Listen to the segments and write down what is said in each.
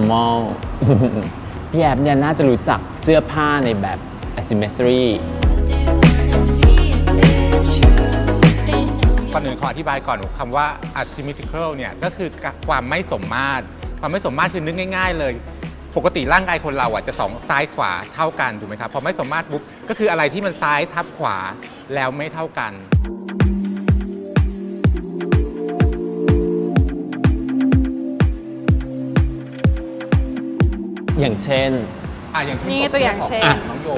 พี่แอป normal พี่แอปเนี่ยน่าจะรู้จักเสื้อผ้าในแบบ asymmetry ก่อนอื่นขออธิบายก่อนคำว่า asymmetrical เนี่ยก็คือความไม่สมมาตร ความไม่สมมาตรคือนึกง่าย ๆ เลย ปกติร่างกายคนเราอะจะสองซ้ายขวาเท่ากันถูกไหมครับพอไม่สมมาตรปุ๊บก็คืออะไรที่มันซ้ายทับขวาแล้วไม่เท่ากัน อย่างเช่น อะอย่างเช่นนี่ตัวอย่างเช่นอะน้องโย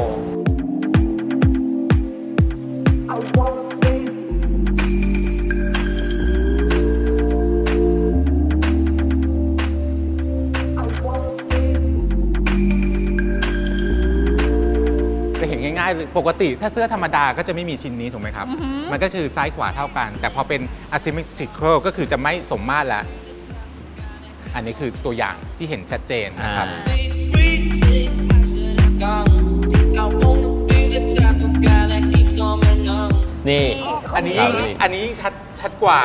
จะเห็นง่ายๆเลยปกติถ้าเสื้อธรรมดาก็จะไม่มีชิ้นนี้ถูกไหมครับมันก็คือซ้ายขวาเท่ากัน แต่พอเป็น asymmetrical ก็คือจะไม่สมมาตรแล้ว อันนี้คือตัวอย่างที่เห็นชัดเจนนะครับ อ่า นี่อันนี้สาวยิ่งอีกอันนี้ยิ่งชัดชัดกว่า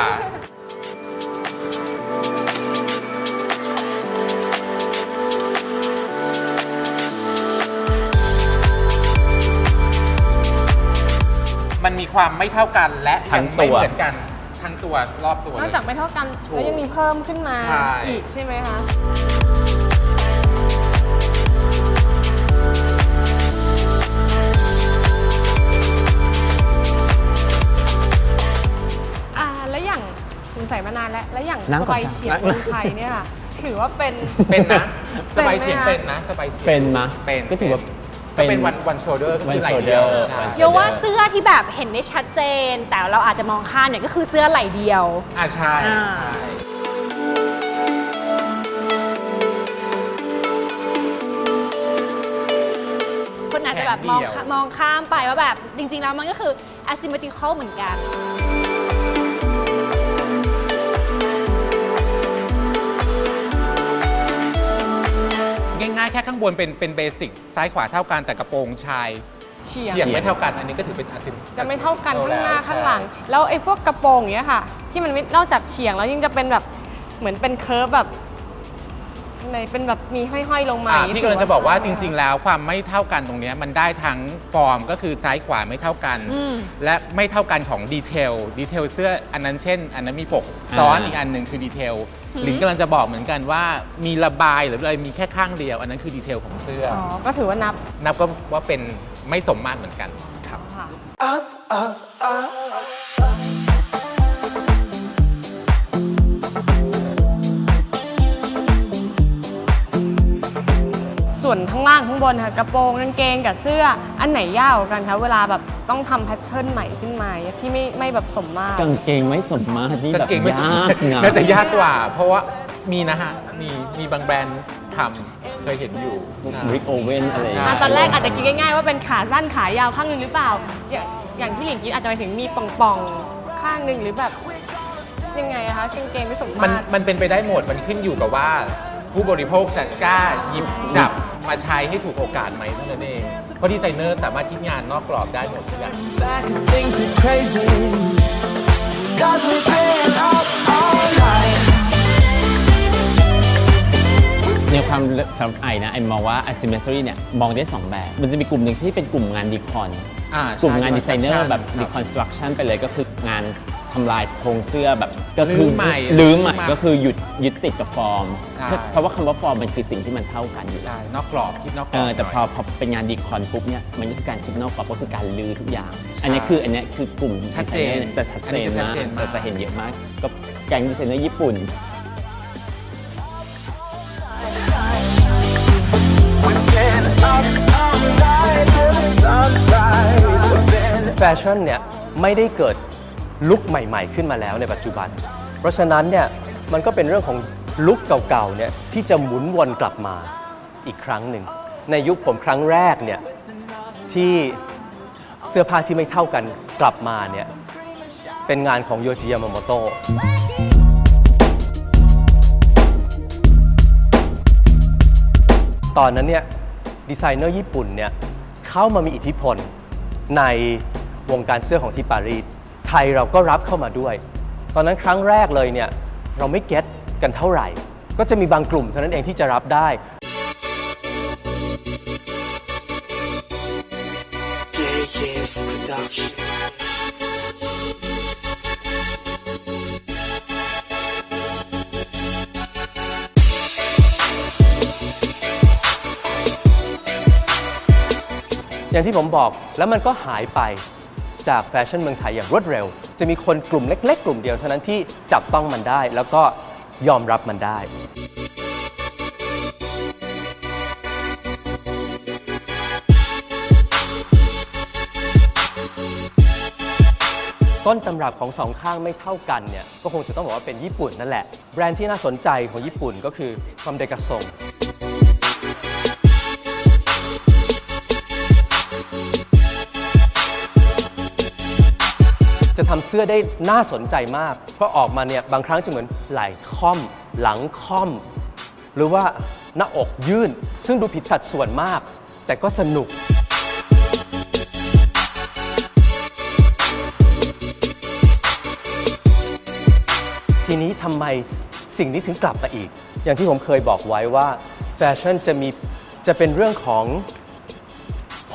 มันมีความไม่เท่ากันและทั้ยังงไม่ตัว เหมือนกัน ทั้งตัวรอบตัวนเลอกย จากไม่เท่ากันถูกแล้วยังมีเพิ่มขึ้นมาใช่ อีกใช่ไหมคะานานแล้วแล้วอย่างนั่งสก่อนบายเฉียงนั่งคนไทยเนี่ยค่ะถือว่าเป็น เป็นนะสเป็นไหมบายเฉียงคะเป็นนะสบายเฉียงเป็นมะเป็นก็ถือว่าก็เป็นวันวันโชเดอร์ก็คือ one ไหล่เดียว shoulder ใช่ one โยว่าเสื้อที่แบบเห็นได้ชัดเจน แต่เราอาจจะมองข้ามเนี่ยก็คือเสื้อไหล่เดียว อ่าใช่อ่า ใช่คนอาจจะแบบมองข้ามองข้ามไปว่าแบบจริง ๆ แล้วมันก็คือ asymmetrical เหมือนกัน แค่ข้างบนเป็นเป็นเบสิกซ้ายขวาเท่ากันแต่กระโปรงชายเฉียง เฉียงไม่เท่ากันอันนี้ก็ถือเป็นอาซิมจะไม่เท่ากันข้างหน้าข้างหลัง แล้วไอ้พวกกระโปรงอย่างเงี้ยค่ะ ที่มันไม่นอกจากเฉียงแล้วยังจะเป็นแบบเหมือนเป็นเคิร์ฟแบบ ในเป็นแบบมีห้อยๆลงมาอ่าอย่างงี้พี่กำลังจะบอกว่าจริง ๆ แล้วความไม่เท่ากันตรงเนี้ยมันได้ทั้งฟอร์มก็คือซ้ายขวาไม่เท่ากัน อืม และไม่เท่ากันของดีเทลดีเทลเสื้ออันนั้นเช่น อันนั้นมีปกซ้อนอ่า อีกอันหนึ่งคือดีเทลหลินกำลังจะบอกเหมือนกันว่ามีระบายหรืออะไรมีแค่ข้างเดียว อันนั้นคือดีเทลของเสื้ออ๋ออก็ถือว่านับนับก็ว่าเป็นไม่สมมาตรเหมือนกันครับ ค่ะ ส่วนข้างล่างข้างบนค่ะกระโปรงกางเกงกับเสื้ออันไหนยากกว่ากันคะเวลาแบบต้องทำแพทเทิร์นใหม่ขึ้นมาที่ไม่ไม่แบบสมมาตร กางเกงไม่สมมาตรนี่แบบกางเกงไม่สมยากนะน่าจะยากกว่า เพราะว่ามีนะฮะ มีมีบางแบรนด์ทำเคยเห็นอยู่ริกโอเว่นอะไรอย่างใช่อะเงี้ยตอนแรกอาจจะคิดง่ายๆว่าเป็นขาสั้นขายาวข้างหนึงหรือเปล่า อย่างอย่างที่หลินคิดอาจจะไปถึงมีป่องๆ ข้างหนึ่งหรือแบบยังไงอะคะกางเกงไม่สมมันมาตร มันเป็นไปได้หมด มันขึ้นอยู่กับว่า ผู้บริโภคจะกล้าหยิบจับ มาใช้ให้ถูกโอกาสไหมเท่านั้นเอง เพราะดีไซเนอร์สามารถคิดงานนอกกรอบได้หมดทุกอย่าง back and things are crazy. Cause we've been up all night. ในความสำหรับไอนะไอมองว่า asymmetry เนี่ยมองได้ 2 แบบ มันจะมีกลุ่มหนึ่งที่เป็นกลุ่มงานดีคอน อ่าใช่กลุ่มงานดีไซเนอร์แบบครับ deconstruction ไปเลยก็คืองานทำลายโครงเสื้อแบบก็ลื้อใหม่ลื้อใหม่ลื้อใหม่ก็คือหยุดยึดติดกับฟอร์ม ใช่ เพราะว่าคำว่าฟอร์มมันคือสิ่งที่มันเท่ากันอยู่แล้ว ใช่นอกกรอบคิดนอกกรเออบอแต่หน่ยพอพอเป็นงานดีคอนปุ๊บเนี่ยมันก็คือการคิดนอกกรอบก็คือการลื้อทุกอย่าง อันนี้คืออันเนี้ยคือกลุ่มชัดเจนดีไซอร์จะชัดอันเจนี้นจะชัดมากเจนมาก จะจะเห็นเยอะมาก ก็แก๊งดีไซเนอร์ญี่ปุ่น We've been up all night till the sunrise. We've been แฟชั่นเนี่ยไม่ได้เกิด ลุคใหม่ ๆ ขึ้นมาแล้วในปัจจุบัน เพราะฉะนั้นเนี่ยมันก็เป็นเรื่องของลุคเก่าๆเนี่ยที่จะหมุนวนกลับมาอีกครั้งหนึ่ง ในยุคผมครั้งแรกเนี่ยที่เสื้อผ้าที่ไม่เท่ากันกลับมาเนี่ยเป็นงานของโยจิยามาโมโตะตอนนั้นเนี่ยดีไซเนอร์ญี่ปุ่นเนี่ยเข้ามามีอิทธิพลในวงการเสื้อของที่ปารีส ไทยเราก็รับเข้ามาด้วย ตอนนั้นครั้งแรกเลยเนี่ยเราไม่เก็ตกันเท่าไหร่ ก็จะมีบางกลุ่มเท่านั้นเองที่จะรับได้ JK's production. อย่างที่ผมบอกแล้วมันก็หายไป จากแฟชั่นเมืองไทยอย่างรวดเร็ว จะมีคนกลุ่มเล็ก ๆ กลุ่มเดียวเท่านั้นที่จับต้องมันได้ แล้วก็ยอมรับมันได้ต้นตำรับของสองข้างไม่เท่ากันเนี่ยก็คงจะต้องบอกว่าเป็นญี่ปุ่นนั่นแหละ แบรนด์ที่น่าสนใจของญี่ปุ่นก็คือคอมเดกาซ จะทำเสื้อได้น่าสนใจมาก เพราะออกมาเนี่ยบางครั้งจะเหมือนไหล่ค่อม หลังค่อม หรือว่าหน้าอกยื่น ซึ่งดูผิดสัดส่วนมาก แต่ก็สนุกทีนี้ทำไมสิ่งนี้ถึงกลับมาอีก อย่างที่ผมเคยบอกไว้ว่าแฟชั่นจะมีจะเป็นเรื่องของ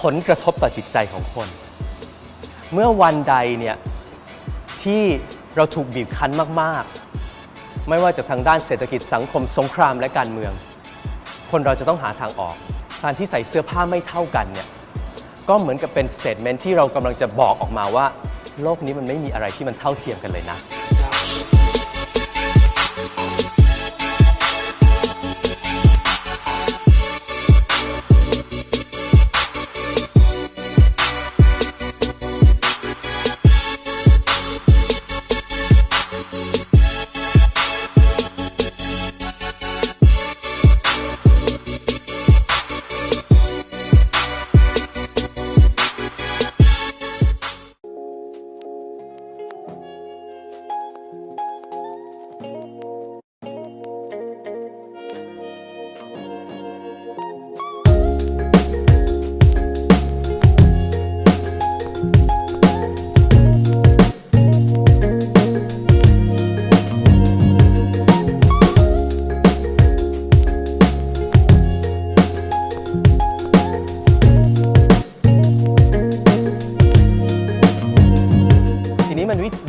ผลกระทบต่อจิตใจของคน เมื่อวันใดเนี่ย ที่เราถูกบีบคั้นมาก ๆ ไม่ว่าจะทางด้านเศรษฐกิจสังคมสงครามและการเมือง คนเราจะต้องหาทางออก การที่ใส่เสื้อผ้าไม่เท่ากันเนี่ยก็เหมือนกับเป็นสเตทเมนที่เรากำลังจะบอกออกมาว่า โลกนี้มันไม่มีอะไรที่มันเท่าเทียมกันเลยนะ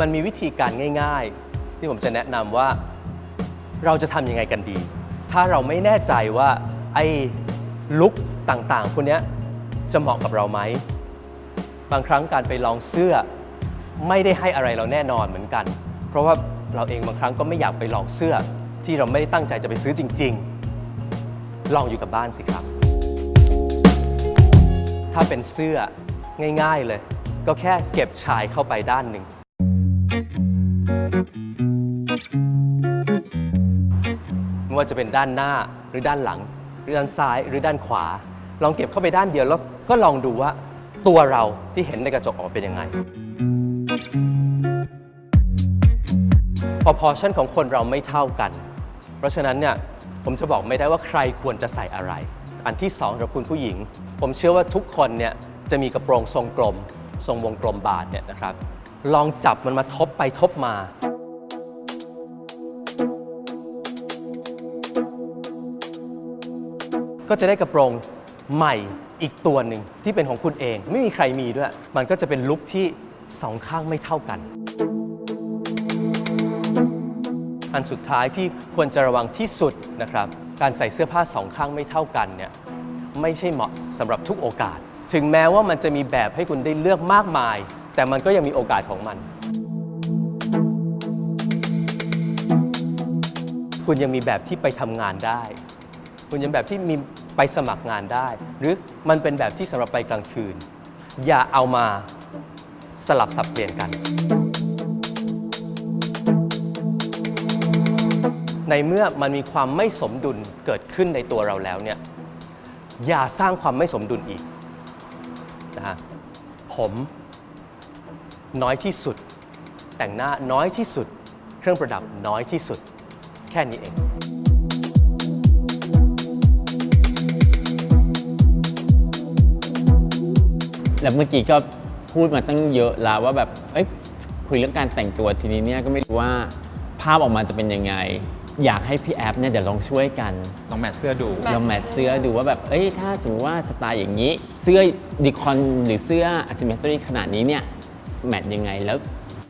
มันมีวิธีการง่าย ๆ ที่ผมจะแนะนำว่าเราจะทำยังไงกันดี ถ้าเราไม่แน่ใจว่าไอ้ลุคต่างๆพวกนี้จะเหมาะกับเราไหม บางครั้งการไปลองเสื้อไม่ได้ให้อะไรเราแน่นอนเหมือนกัน เพราะว่าเราเองบางครั้งก็ไม่อยากไปลองเสื้อ ที่เราไม่ได้ตั้งใจจะไปซื้อจริง ๆ ลองอยู่กับบ้านสิครับ ถ้าเป็นเสื้อง่าย ๆเลย ก็แค่เก็บชายเข้าไปด้านหนึ่ง ไม่ว่าจะเป็นด้านหน้าหรือด้านหลัง หรือด้านซ้ายหรือด้านขวา ลองเก็บเข้าไปด้านเดียวแล้วก็ลองดูว่าตัวเราที่เห็นในกระจกออกเป็นยังไงพอพอชั่นของคนเราไม่เท่ากัน เพราะฉะนั้นเนี่ยผมจะบอกไม่ได้ว่าใครควรจะใส่อะไร อันที่สองสำหรับคุณผู้หญิง ผมเชื่อว่าทุกคนเนี่ยจะมีกระโปรงทรงกลม ทรงวงกลมบาทเนี่ยนะครับ ลองจับมันมาทบไปทบมา ก็จะได้กระโปรงใหม่อีกตัวหนึ่งที่เป็นของคุณเอง ไม่มีใครมีด้วย มันก็จะเป็นลุคที่สองข้างไม่เท่ากัน อันสุดท้ายที่ควรจะระวังที่สุดนะครับ การใส่เสื้อผ้าสองข้างไม่เท่ากันเนี่ยไม่ใช่เหมาะสำหรับทุกโอกาส ถึงแม้ว่ามันจะมีแบบให้คุณได้เลือกมากมาย แต่มันก็ยังมีโอกาสของมัน คุณยังมีแบบที่ไปทำงานได้ คุณยังแบบที่มีไปสมัครงานได้ หรือมันเป็นแบบที่สำหรับไปกลางคืน อย่าเอามาสลับสับเปลี่ยนกัน ในเมื่อมันมีความไม่สมดุลเกิดขึ้นในตัวเราแล้วเนี่ยอย่าสร้างความไม่สมดุลอีกนะฮะผมน้อยที่สุด แต่งหน้าน้อยที่สุด เครื่องประดับน้อยที่สุด แค่นี้เอง แล้วเมื่อกี้ก็พูดมาตั้งเยอะแล้วว่าแบบเอ้ยคุยเรื่องการแต่งตัวทีนี้เนี่ยก็ไม่รู้ว่าภาพออกมาจะเป็นยังไง อยากให้พี่แอฟเนี่ยเดี๋ยวลองช่วยกันลองแมทเสื้อดู ลองแมทเสื้อดูว่าแบบเอ้ยถ้าสมมติว่าสไตล์อย่างนี้ เสื้อดิคอนหรือเสื้อ asymmetry ขนาดนี้เนี่ยแมทยังไงแล้ว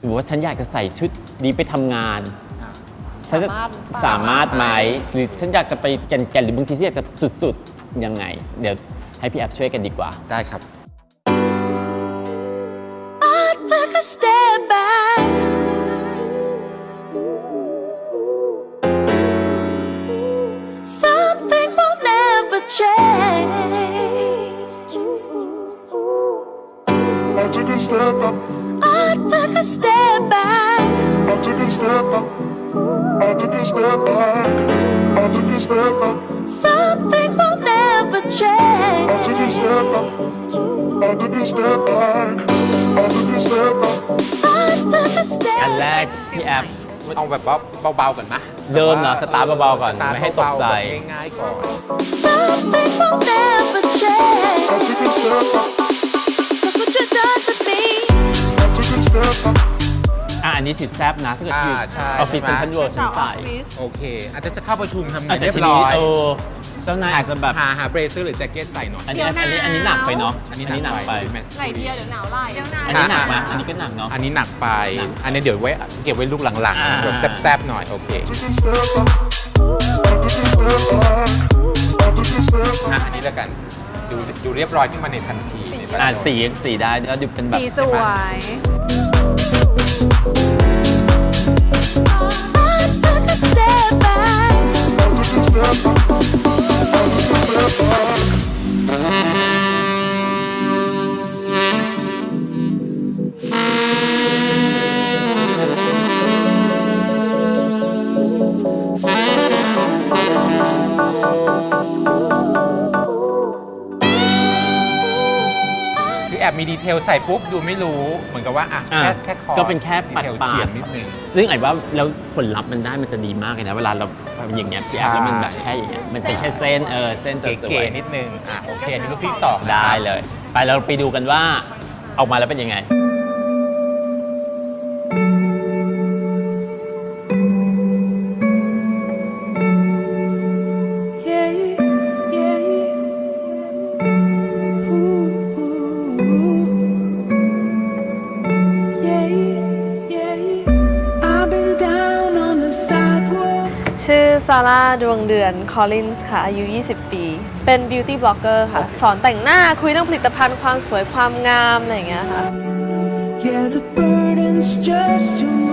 สมมติว่าฉันอยากจะใส่ชุดนี้ไปทำงานฉันจะสามารถสามารถไหมหรือฉันอยากจะไปแก่นๆหรือบางทีฉันอยากจะสุดๆยังไง เดี๋ยวให้พี่แอฟช่วยกันดีกว่าได้ครับ took a step back. Some things will never change. I took a step up, I took a step back. I took a step up, I took a step back, I took a step up, Some things will never I took a change. I took a step back, I took a step up. I took a step อันแรกพี่แอฟเอาแบบว่าเบาๆก่อนนะเดินเหรอสตาร์ทเบาๆก่อนสตาร์ทไม่ให้ตกใจเบาๆแบบง่ายๆก่อน Some things will never change. I took a step up, Look what you done to me. อะอันนี้สิแซบนะถ้าเกิดอ่าชีวิตใช่ออฟฟิศใช่เซ็นไหมทรัลเวิลด์ฉันใส่โอเค อาจจะจะเข้าประชุมทำงาอานจจะเรียบทีร้นี้อยเออเจ้านายอาจจะแบบ หาหาเบรเซอร์หรือแจ็คเก็ตใส่หน่อยอันนี้อันนี้อันนี้หนักไปเนาะอันนี้อันนี้หนักไปแมทไหล่เดียวเดี๋ยวหนาวไหล่เดี๋ยวหนาวอันนี้หนักไหมอ่าอันนี้ก็หนักเนาะ อันนี้หนักไป หนักอันนี้เดี๋ยวไว้เก็บไว้ลูกหลังอ่า ๆแบบแซบๆหน่อย โอเค took a step up, I took a step back, I took a step อะ up. อันนี้แล้วกัน ดูดูเรียบร้อยขึ้นมาในทันทีนี่อ่าสีสีได้แล้วดูเป็นแบบ สีสวย I Thank แอบมีดีเทลใส่ปุ๊บดูไม่รู้เหมือนกับว่าอะอะแค่แค่คอก็เป็นแค่ปัดดีเทลปาเฉียดงนิดนึง ซึ่งไอ้ว่าแล้วผลลัพธ์มันได้มันจะดีมากเลยนะ เวลาเราเป็นอย่างเงี้ยพี่แอฟแล้วมันแบบแค่อย่างเงี้ยมันเป็นแค่เส้นเออเส้นจะสวเก๋ยๆนิดนึงอะโอเคอันนี้ลูกที่สองนะครับ ได้เลย ไปเราไปดูกันว่าออกมาแล้วเป็นยังไงาร่าดวงเดือนคอลลินส์ค่ะ อายุ 20 ปี เป็นบิวตี้บล็อกเกอร์ค่ะ สอนแต่งหน้าคุยเรื่องผลิตภัณฑ์ความสวยความงาม อะไรอย่างเงี้ยค่ะ Yeah, the burden's just too